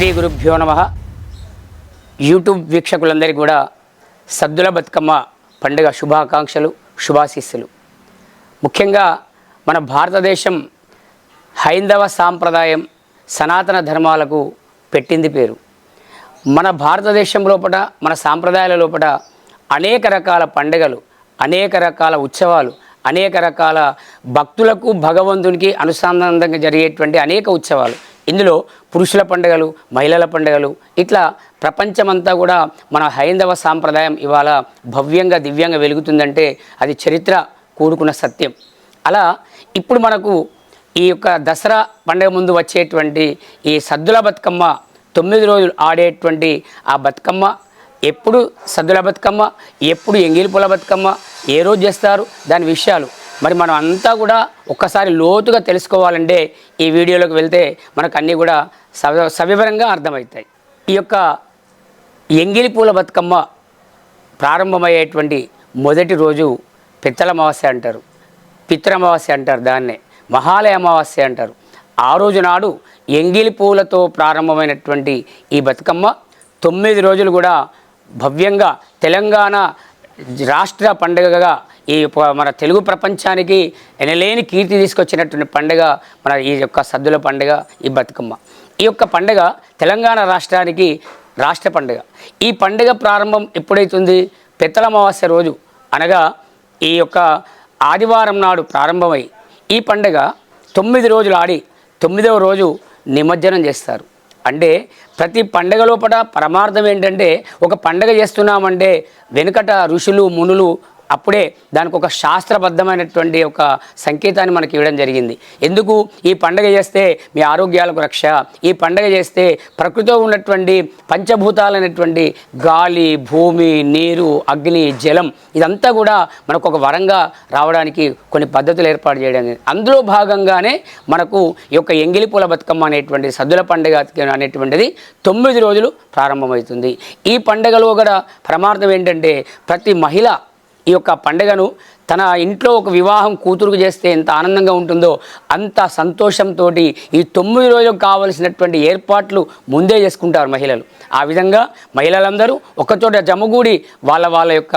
శ్రీ గురుభ్యో నమ. యూట్యూబ్ వీక్షకులందరికీ కూడా సద్దుల బతుకమ్మ పండుగ శుభాకాంక్షలు శుభాశీస్సులు. ముఖ్యంగా మన భారతదేశం హైందవ సాంప్రదాయం సనాతన ధర్మాలకు పెట్టింది పేరు. మన భారతదేశం లోపల మన సాంప్రదాయాల లోపల అనేక రకాల పండుగలు అనేక రకాల ఉత్సవాలు అనేక రకాల భక్తులకు భగవంతునికి అనుసంధానంగా జరిగేటువంటి అనేక ఉత్సవాలు. ఇందులో పురుషుల పండుగలు మహిళల పండుగలు ఇట్లా ప్రపంచమంతా కూడా మన హైందవ సాంప్రదాయం ఇవాళ భవ్యంగా దివ్యంగా వెలుగుతుందంటే అది చరిత్ర కూడుకున్న సత్యం. అలా ఇప్పుడు మనకు ఈ యొక్క దసరా పండుగ ముందు వచ్చేటువంటి ఈ సద్దుల బతుకమ్మ తొమ్మిది రోజులు ఆడేటువంటి ఆ బతుకమ్మ ఎప్పుడు సద్దుల బతుకమ్మ ఎప్పుడు ఎంగిలిపుల బతుకమ్మ ఏ రోజు చేస్తారు దాని విషయాలు. మరి మనం అంతా కూడా ఒక్కసారి లోతుగా తెలుసుకోవాలంటే ఈ వీడియోలోకి వెళ్తే మనకు అన్నీ కూడా సవి సవివరంగా అర్థమవుతాయి. ఈ యొక్క ఎంగిలి పూల బతుకమ్మ ప్రారంభమయ్యేటువంటి మొదటి రోజు పిత్తల అమావాస్య అంటారు. పిత్ర అమావాస్య అంటారు దాన్నే. మహాలయ అమావాస్య అంటారు. ఆ రోజు నాడు ఎంగిలి పూలతో ప్రారంభమైనటువంటి ఈ బతుకమ్మ తొమ్మిది రోజులు కూడా భవ్యంగా తెలంగాణ రాష్ట్ర పండుగగా ఈ ప- మన తెలుగు ప్రపంచానికి ఎనలేని కీర్తి తీసుకొచ్చినటువంటి పండుగ మన ఈ యొక్క సద్దుల పండుగ ఈ బతుకమ్మ. ఈ యొక్క పండుగ తెలంగాణ రాష్ట్రానికి రాష్ట్ర పండుగ. ఈ పండుగ ప్రారంభం ఎప్పుడైతుంది? పెత్తల అమావాస్య రోజు. అనగా ఈ యొక్క ఆదివారం నాడు ప్రారంభమై ఈ పండుగ తొమ్మిది రోజులు ఆడి తొమ్మిదవ రోజు నిమజ్జనం చేస్తారు. అంటే ప్రతి పండగ లోపల పరమార్థం ఏంటంటే ఒక పండగ చేస్తున్నామంటే వెనుకట ఋషులు మునులు అప్పుడే దానికి ఒక శాస్త్రబద్ధమైనటువంటి ఒక సంకేతాన్ని మనకి ఇవ్వడం జరిగింది. ఎందుకు? ఈ పండగ చేస్తే మీ ఆరోగ్యాలకు రక్ష ఈ పండగ చేస్తే ప్రకృతిలో ఉన్నటువంటి పంచభూతాలైనటువంటి గాలి భూమి నీరు అగ్ని జలం ఇదంతా కూడా మనకు ఒక వరంగా రావడానికి కొన్ని పద్ధతులు ఏర్పాటు చేయడం అందులో భాగంగానే మనకు ఈ యొక్క ఎంగిలిపూల బతుకమ్మ అనేటువంటి సద్దుల పండుగ అనేటువంటిది తొమ్మిది రోజులు ప్రారంభమవుతుంది. ఈ పండుగలో కూడా ప్రమార్థం ఏంటంటే ప్రతి మహిళ ఈ యొక్క పండుగను తన ఇంట్లో ఒక వివాహం కూతురుకు చేస్తే ఎంత ఆనందంగా ఉంటుందో అంత సంతోషంతో ఈ తొమ్మిది రోజులకు కావలసినటువంటి ఏర్పాట్లు ముందే చేసుకుంటారు మహిళలు. ఆ విధంగా మహిళలందరూ ఒకచోట జమగూడి వాళ్ళ వాళ్ళ యొక్క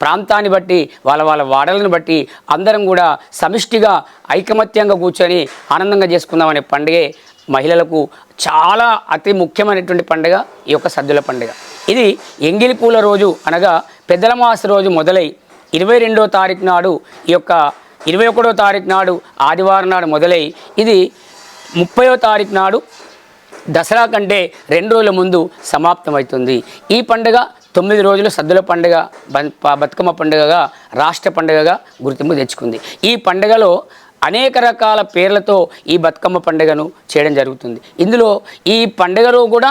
ప్రాంతాన్ని బట్టి వాళ్ళ వాళ్ళ వాడలను బట్టి అందరం కూడా సమిష్టిగా ఐకమత్యంగా కూర్చొని ఆనందంగా చేసుకుందామనే పండుగే మహిళలకు చాలా అతి ముఖ్యమైనటువంటి పండుగ ఈ యొక్క సద్దుల పండుగ. ఇది ఎంగిలి పూల రోజు అనగా పెద్దల మాస రోజు మొదలై ఇరవై రెండో తారీఖు నాడు ఈ యొక్క ఇరవై ఒకటో తారీఖు నాడు ఆదివారం నాడు మొదలై ఇది ముప్పయో తారీఖు నాడు దసరా కంటే రెండు రోజుల ముందు సమాప్తమవుతుంది. ఈ పండుగ తొమ్మిది రోజులు సద్దుల పండుగ బతుకమ్మ పండుగగా రాష్ట్ర పండుగగా గుర్తింపు తెచ్చుకుంది. ఈ పండుగలో అనేక రకాల పేర్లతో ఈ బతుకమ్మ పండుగను చేయడం జరుగుతుంది. ఇందులో ఈ పండుగలో కూడా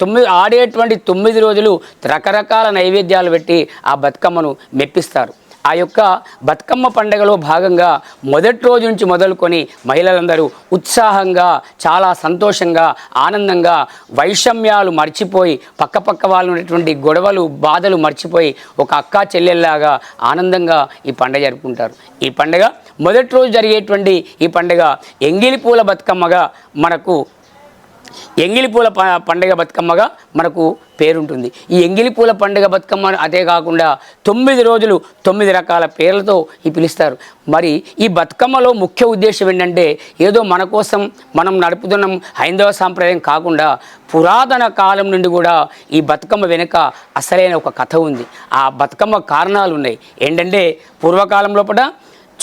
తొమ్మిది ఆడేటువంటి తొమ్మిది రోజులు రకరకాల నైవేద్యాలు పెట్టి ఆ బతుకమ్మను మెప్పిస్తారు. ఆ యొక్క బతుకమ్మ పండుగలో భాగంగా మొదటి రోజు నుంచి మొదలుకొని మహిళలందరూ ఉత్సాహంగా చాలా సంతోషంగా ఆనందంగా వైషమ్యాలు మర్చిపోయి పక్క పక్క వాళ్ళు ఉన్నటువంటి గొడవలు బాధలు మర్చిపోయి ఒక అక్క చెల్లెల్లాగా ఆనందంగా ఈ పండగ జరుపుకుంటారు. ఈ పండగ మొదటి రోజు జరిగేటువంటి ఈ పండుగ ఎంగిలి పూల బతుకమ్మగా మనకు ఎంగిలిపూల ప- పండుగ బతుకమ్మగా మనకు పేరుంటుంది. ఈ ఎంగిలి పూల పండుగ బతుకమ్మ అదే కాకుండా తొమ్మిది రోజులు తొమ్మిది రకాల పేర్లతో ఈ పిలుస్తారు. మరి ఈ బతుకమ్మలో ముఖ్య ఉద్దేశం ఏంటంటే ఏదో మన కోసం మనం నడుపుతున్న హైందవ సాంప్రదాయం కాకుండా పురాతన కాలం నుండి కూడా ఈ బతుకమ్మ వెనుక అసలైన ఒక కథ ఉంది. ఆ బతుకమ్మ కారణాలు ఉన్నాయి ఏంటంటే పూర్వకాలం లోపల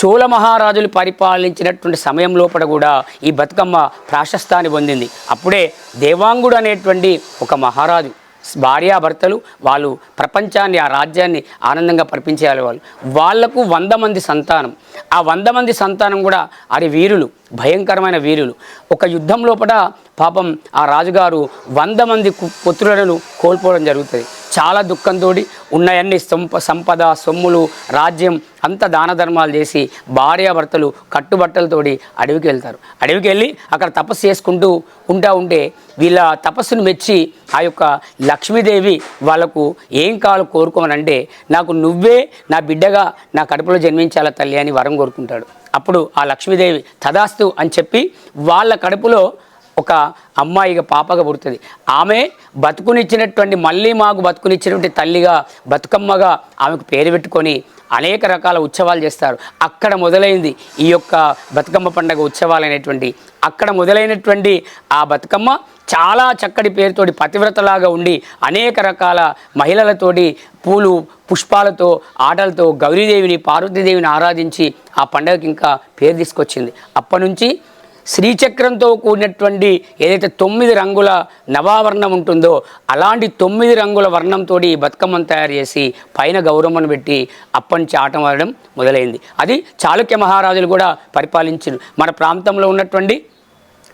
చోళ మహారాజులు పరిపాలించినటువంటి సమయం లోపల కూడా ఈ బతుకమ్మ ప్రాశస్తాన్ని పొందింది. అప్పుడే దేవాంగుడు అనేటువంటి ఒక మహారాజు భార్యాభర్తలు వాళ్ళు ప్రపంచాన్ని ఆ రాజ్యాన్ని ఆనందంగా పరిపించేయాలి వాళ్ళు. వాళ్ళకు వంద మంది సంతానం. ఆ వంద మంది సంతానం కూడా అరి వీరులు భయంకరమైన వీరులు. ఒక యుద్ధం లోపల పాపం ఆ రాజుగారు వంద మంది కు- పుత్రులను కోల్పోవడం జరుగుతుంది. చాలా దుఃఖంతో ఉన్నాయన్ని సంప సంపద సొమ్ములు రాజ్యం అంత దాన ధర్మాలు చేసి భార్యాభర్తలు కట్టుబట్టలతోటి అడవికి వెళ్తారు. అడవికి వెళ్ళి అక్కడ తపస్సు చేసుకుంటూ ఉంటా ఉంటే వీళ్ళ తపస్సును మెచ్చి ఆ యొక్క లక్ష్మీదేవి వాళ్ళకు ఏం కావాలో కోరుకోమనంటే నాకు నువ్వే నా బిడ్డగా నా కడుపులో జన్మించాల తల్లి అని వరం కోరుకుంటాడు. అప్పుడు ఆ లక్ష్మీదేవి తదాస్తు అని చెప్పి వాళ్ళ కడుపులో ఒక అమ్మాయిగా పాపగా పుడుతుంది. ఆమె బతుకునిచ్చినటువంటి మళ్ళీ మాకు బతుకునిచ్చినటువంటి తల్లిగా బతుకమ్మగా ఆమెకు పేరు పెట్టుకొని అనేక రకాల ఉత్సవాలు చేస్తారు. అక్కడ మొదలైంది ఈ యొక్క బతుకమ్మ పండగ ఉత్సవాలు అనేటువంటి. అక్కడ మొదలైనటువంటి ఆ బతుకమ్మ చాలా చక్కటి పేరుతోటి పతివ్రతలాగా ఉండి అనేక రకాల మహిళలతోటి పూలు పుష్పాలతో ఆటలతో గౌరీదేవిని పార్వతీదేవిని ఆరాధించి ఆ పండగకి ఇంకా పేరు తీసుకొచ్చింది. అప్పటి నుంచి శ్రీచక్రంతో కూడినటువంటి ఏదైతే తొమ్మిది రంగుల నవావర్ణం ఉంటుందో అలాంటి తొమ్మిది రంగుల వర్ణంతో ఈ బతుకమ్మను తయారు చేసి పైన గౌరమ్మను పెట్టి అప్పటి ఆటం ఆడడం మొదలైంది. అది చాళుక్య మహారాజులు కూడా పరిపాలించారు. మన ప్రాంతంలో ఉన్నటువంటి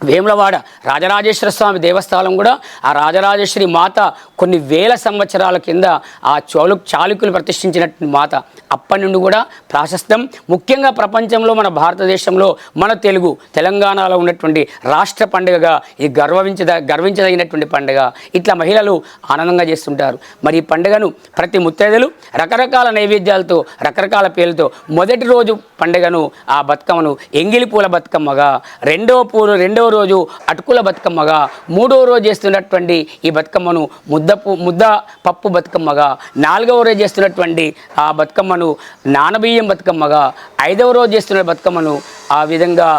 వేములవాడ రాజరాజేశ్వర స్వామి దేవస్థానం కూడా ఆ రాజరాజేశ్వరి మాత కొన్ని వేల సంవత్సరాల కింద ఆ చాలు చాళుక్యులు ప్రతిష్ఠించినటువంటి మాత. అప్పటి నుండి కూడా ప్రాశస్తం. ముఖ్యంగా ప్రపంచంలో మన భారతదేశంలో మన తెలుగు తెలంగాణలో ఉన్నటువంటి రాష్ట్ర పండుగగా ఇది గర్వించద గర్వించదగినటువంటి పండుగ. ఇట్లా మహిళలు ఆనందంగా చేస్తుంటారు. మరి ఈ పండుగను ప్రతి ముత్తైదలు రకరకాల నైవేద్యాలతో రకరకాల పేర్లతో మొదటి రోజు పండుగను ఆ బతుకమ్మను ఎంగిలి పూల బతుకమ్మగా రెండవ పూలు రెండవ రోజు అటుకుల బతుకమ్మగా మూడో రోజు చేస్తున్నటువంటి ఈ బతుకమ్మను ముద్దపు ముద్ద పప్పు బతుకమ్మగా నాలుగవ రోజు చేస్తున్నటువంటి ఆ బతుకమ్మను నానబియ్యం బతుకమ్మగా ఐదవ రోజు చేస్తున్న బతుకమ్మను ఆ విధంగా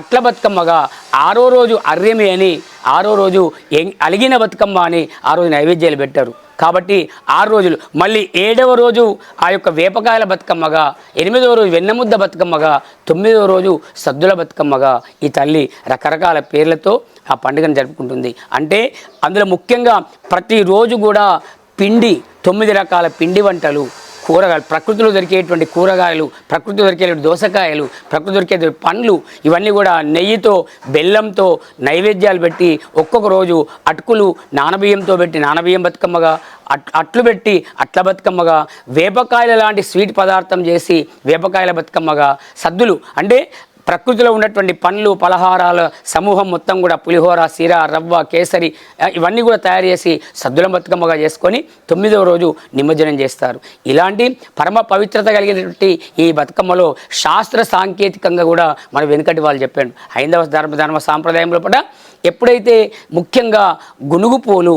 అట్ల బతుకమ్మగా ఆరో రోజు అర్యమే అని ఆరో రోజు ఎం అలిగిన బతుకమ్మ అని ఆ రోజు నైవేద్యాలు పెట్టారు. కాబట్టి ఆరు రోజులు. మళ్ళీ ఏడవ రోజు ఆ యొక్క వేపకాయల బతుకమ్మగా ఎనిమిదవ రోజు వెన్నముద్ద బతుకమ్మగా తొమ్మిదవ రోజు సద్దుల బతుకమ్మగా ఈ తల్లి రకరకాల పేర్లతో ఆ పండుగను జరుపుకుంటుంది. అంటే అందులో ముఖ్యంగా ప్రతిరోజు కూడా పిండి తొమ్మిది రకాల పిండి వంటలు కూరగాయలు ప్రకృతిలో దొరికేటువంటి కూరగాయలు ప్రకృతి దొరికే దోసకాయలు ప్రకృతి దొరికే పండ్లు ఇవన్నీ కూడా నెయ్యితో బెల్లంతో నైవేద్యాలు పెట్టి ఒక్కొక్క రోజు అటుకులు నానబియ్యంతో పెట్టి నానబియ్యం బతుకమ్మగా అట్ అట్లు పెట్టి అట్ల బతుకమ్మగా వేపకాయల లాంటి స్వీట్ పదార్థం చేసి వేపకాయల బతుకమ్మగా సద్దులు అంటే ప్రకృతిలో ఉన్నటువంటి పండ్లు పలహారాల సమూహం మొత్తం కూడా పులిహోర సీర రవ్వ కేసరి ఇవన్నీ కూడా తయారు చేసి సద్దుల బతుకమ్మగా చేసుకొని తొమ్మిదవ రోజు నిమజ్జనం చేస్తారు. ఇలాంటి పరమ పవిత్రత కలిగినటువంటి ఈ బతుకమ్మలో శాస్త్ర సాంకేతికంగా కూడా మన వెనుకటి వాళ్ళు చెప్పాడు. హైందవ ధర్మ ధర్మ సాంప్రదాయంలో కూడా ఎప్పుడైతే ముఖ్యంగా గునుగు పూలు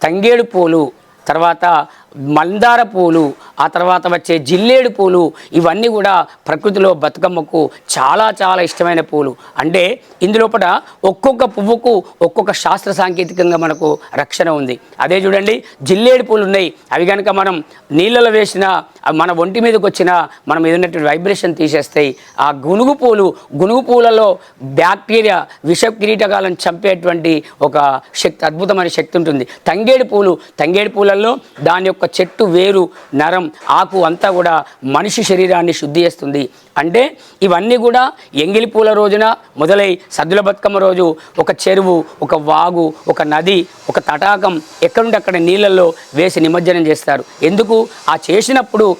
తంగేడు పూలు తర్వాత మందార పూలు ఆ తర్వాత వచ్చే జిల్లేడు పూలు ఇవన్నీ కూడా ప్రకృతిలో బతుకమ్మకు చాలా చాలా ఇష్టమైన పూలు. అంటే ఇందులోపట ఒక్కొక్క పువ్వుకు ఒక్కొక్క శాస్త్ర సాంకేతికంగా మనకు రక్షణ ఉంది. అదే చూడండి జిల్లేడు పూలు ఉన్నాయి. అవి కనుక మనం నీళ్ళలో వేసిన మన ఒంటి మీదకి వచ్చిన మనం ఏదైనటువంటి వైబ్రేషన్ తీసేస్తాయి. ఆ గునుగు పూలు గునుగు పూలలో బ్యాక్టీరియా విష కిరీటకాలను చంపేటువంటి ఒక శక్తి అద్భుతమైన శక్తి ఉంటుంది. తంగేడు పూలు తంగేడు పూలల్లో దాని యొక్క చెట్టు వేరు నరం ఆకు అంతా కూడా మనిషి శరీరాన్ని శుద్ధి చేస్తుంది. అంటే ఇవన్నీ కూడా ఎంగిలి పూల రోజున మొదలై సద్దుల బతుకమ్మ రోజు ఒక చెరువు ఒక వాగు ఒక నది ఒక తటాకం ఎక్కడుంటే అక్కడ నీళ్ళల్లో వేసి నిమజ్జనం చేస్తారు. ఎందుకు? ఆ చేసినప్పుడు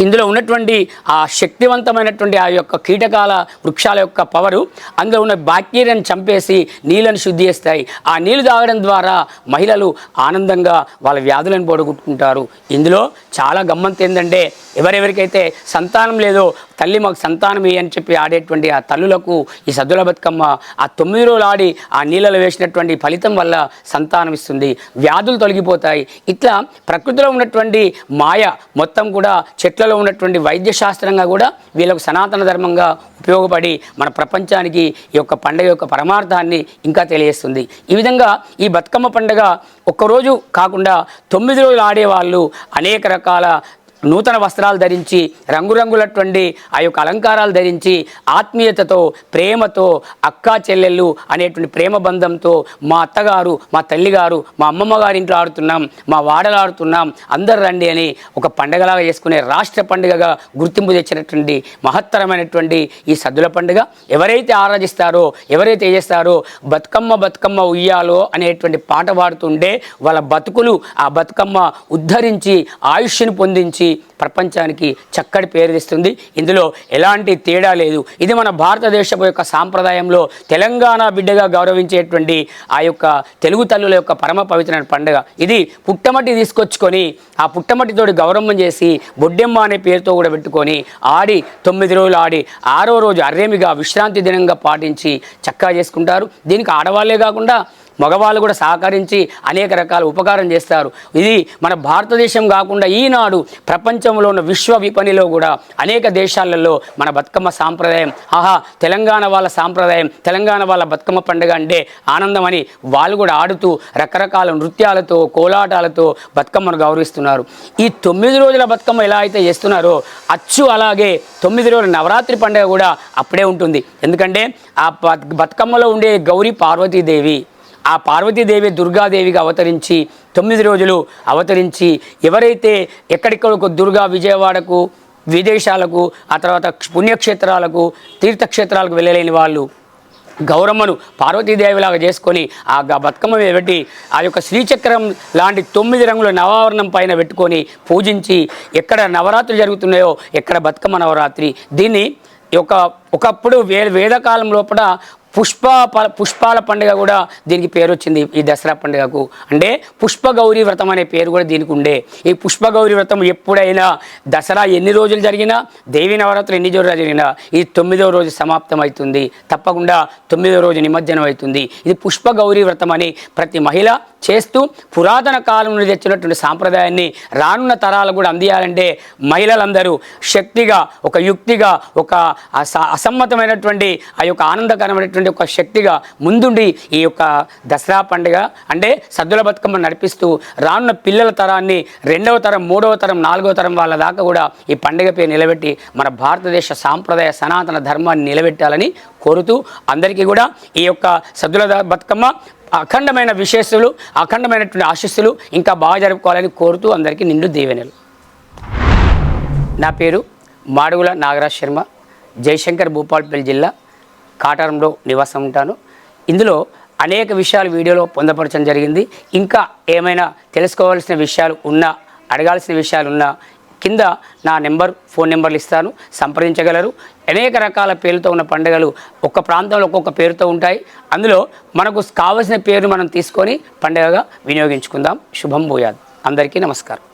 ఇందులో ఉన్నటువంటి ఆ శక్తివంతమైనటువంటి ఆ యొక్క కీటకాల వృక్షాల యొక్క పవరు అందులో ఉన్న బ్యాక్టీరియాను చంపేసి నీళ్ళను శుద్ధి చేస్తాయి. ఆ నీళ్ళు తాగడం ద్వారా మహిళలు ఆనందంగా వాళ్ళ వ్యాధులను పోగొట్టుకుంటారు. ఇందులో చాలా గమ్మత్తు ఏంటంటే ఎవరెవరికైతే సంతానం లేదో తల్లి మాకు సంతానం అని చెప్పి ఆడేటువంటి ఆ తల్లులకు ఈ సద్దుల బతుకమ్మ ఆ తొమ్మిది రోజులు ఆడి ఆ నీళ్ళలో వేసినటువంటి ఫలితం వల్ల సంతానం ఇస్తుంది. వ్యాధులు తొలగిపోతాయి. ఇట్లా ప్రకృతిలో ఉన్నటువంటి మాయ మొత్తం కూడా చెట్లలో ఉన్నటువంటి వైద్యశాస్త్రంగా కూడా వీళ్ళకు సనాతన ధర్మంగా ఉపయోగపడి మన ప్రపంచానికి ఈ యొక్క పండుగ యొక్క పరమార్థాన్ని ఇంకా తెలియజేస్తుంది. ఈ విధంగా ఈ బతుకమ్మ పండుగ ఒక్కరోజు కాకుండా తొమ్మిది రోజులు ఆడేవాళ్ళు అనేక రకాల నూతన వస్త్రాలు ధరించి రంగురంగులటువంటి ఆ యొక్క అలంకారాలు ధరించి ఆత్మీయతతో ప్రేమతో అక్కా చెల్లెళ్ళు అనేటువంటి ప్రేమ బంధంతో మా అత్తగారు మా తల్లిగారు మా అమ్మమ్మ గారింట్లో ఆడుతున్నాం మా వాడలాడుతున్నాం అందరు రండి అని ఒక పండగలాగా చేసుకునే రాష్ట్ర పండుగగా గుర్తింపు తెచ్చినటువంటి మహత్తరమైనటువంటి ఈ సద్దుల పండుగ. ఎవరైతే ఆరాధిస్తారో ఎవరైతే చేస్తారో బతుకమ్మ బతుకమ్మ ఉయ్యాలో అనేటువంటి పాట పాడుతుంటే వాళ్ళ బతుకులు ఆ బతుకమ్మ ఉద్ధరించి ఆయుష్ని పొందించి ప్రపంచానికి చక్కటి పేరు తెస్తుంది. ఇందులో ఎలాంటి తేడా లేదు. ఇది మన భారతదేశపు యొక్క సాంప్రదాయంలో తెలంగాణ బిడ్డగా గౌరవించేటువంటి ఆ యొక్క తెలుగు తల్లుల యొక్క పరమ పవిత్రమైన పండుగ. ఇది పుట్టమట్టి తీసుకొచ్చుకొని ఆ పుట్టమట్టితోటి గౌరవం చేసి బొడ్డెమ్మ అనే పేరుతో కూడా పెట్టుకొని ఆడి తొమ్మిది రోజులు ఆడి ఆరో రోజు అర్రేమిగా విశ్రాంతి దినంగా పాటించి చక్కగా చేసుకుంటారు. దీనికి ఆడవాళ్ళే కాకుండా మగవాళ్ళు కూడా సహకరించి అనేక రకాల ఉపకారం చేస్తారు. ఇది మన భారతదేశం కాకుండా ఈనాడు ప్రపంచంలో ఉన్న విశ్వ విపణిలో కూడా అనేక దేశాలలో మన బతుకమ్మ సాంప్రదాయం ఆహా తెలంగాణ వాళ్ళ సాంప్రదాయం తెలంగాణ వాళ్ళ బతుకమ్మ పండుగ అంటే ఆనందం అని వాళ్ళు కూడా ఆడుతూ రకరకాల నృత్యాలతో కోలాటాలతో బతుకమ్మను గౌరవిస్తున్నారు. ఈ తొమ్మిది రోజుల బతుకమ్మ ఎలా అయితే చేస్తున్నారో అచ్చు అలాగే తొమ్మిది రోజుల నవరాత్రి పండుగ కూడా అప్పుడే ఉంటుంది. ఎందుకంటే ఆ బత్- బతుకమ్మలో ఉండే గౌరీ పార్వతీదేవి ఆ పార్వతీదేవి దుర్గాదేవిగా అవతరించి తొమ్మిది రోజులు అవతరించి ఎవరైతే ఎక్కడికొక దుర్గా విజయవాడకు విదేశాలకు ఆ తర్వాత పుణ్యక్షేత్రాలకు తీర్థక్షేత్రాలకు వెళ్ళలేని వాళ్ళు గౌరమ్మను పార్వతీదేవిలాగా చేసుకొని ఆ గ- బతుకమ్మ పెట్టి ఆ యొక్క శ్రీచక్రం లాంటి తొమ్మిది రంగుల నవావరణం పైన పెట్టుకొని పూజించి ఎక్కడ నవరాత్రులు జరుగుతున్నాయో ఎక్కడ బతుకమ్మ నవరాత్రి. దీన్ని ఒక ఒకప్పుడు వే వేదకాలం లోపల పుష్ప ప- పుష్పాల పండుగ కూడా దీనికి పేరు వచ్చింది ఈ దసరా పండుగకు. అంటే పుష్పగౌరీ వ్రతం అనే పేరు కూడా దీనికి ఉండే. ఈ పుష్పగౌరీ వ్రతం ఎప్పుడైనా దసరా ఎన్ని రోజులు జరిగినా దేవి నవరాత్రులు ఎన్ని రోజులు జరిగినా ఇది తొమ్మిదవ రోజు సమాప్తం అవుతుంది తప్పకుండా తొమ్మిదవ రోజు నిమజ్జనం అవుతుంది. ఇది పుష్పగౌరీ వ్రతం అని ప్రతి మహిళ చేస్తూ పురాతన కాలం నుండి తెచ్చినటువంటి సాంప్రదాయాన్ని రానున్న తరాలు కూడా అందియాలంటే మహిళలందరూ శక్తిగా ఒక యుక్తిగా ఒక అస- అసమ్మతమైనటువంటి ఆ యొక్క ఆనందకరమైనటువంటి ఒక శక్తిగా ముందుండి ఈ యొక్క దసరా పండుగ అంటే సద్దుల బతుకమ్మ నడిపిస్తూ రానున్న పిల్లల తరాన్ని రెండవ తరం మూడవ తరం నాలుగవ తరం వాళ్ళ దాకా కూడా ఈ పండుగ పేరు నిలబెట్టి మన భారతదేశ సాంప్రదాయ సనాతన ధర్మాన్ని నిలబెట్టాలని కోరుతూ అందరికీ కూడా ఈ యొక్క సద్దుల బతుకమ్మ అఖండమైన విశేషులు అఖండమైనటువంటి ఆశీస్సులు ఇంకా బాగా జరుపుకోవాలని కోరుతూ అందరికీ నిండు దీవెనలు. నా పేరు మాడుగుల నాగరాజ్ శర్మ జయశంకర్ భూపాల్పల్లి జిల్లా కాటారంలో నివాసం ఉంటాను. ఇందులో అనేక విషయాలు వీడియోలో పొందపరచడం జరిగింది. ఇంకా ఏమైనా తెలుసుకోవాల్సిన విషయాలు ఉన్నా అడగాల్సిన విషయాలు ఉన్నా కింద నా నెంబర్ ఫోన్ నెంబర్లు ఇస్తాను సంప్రదించగలరు. అనేక రకాల పేర్లతో ఉన్న పండుగలు ఒక్క ప్రాంతంలో ఒక్కొక్క పేరుతో ఉంటాయి. అందులో మనకు కావలసిన పేరు మనం తీసుకొని పండుగగా వినియోగించుకుందాం. శుభం భూయాద్ అందరికీ నమస్కారం.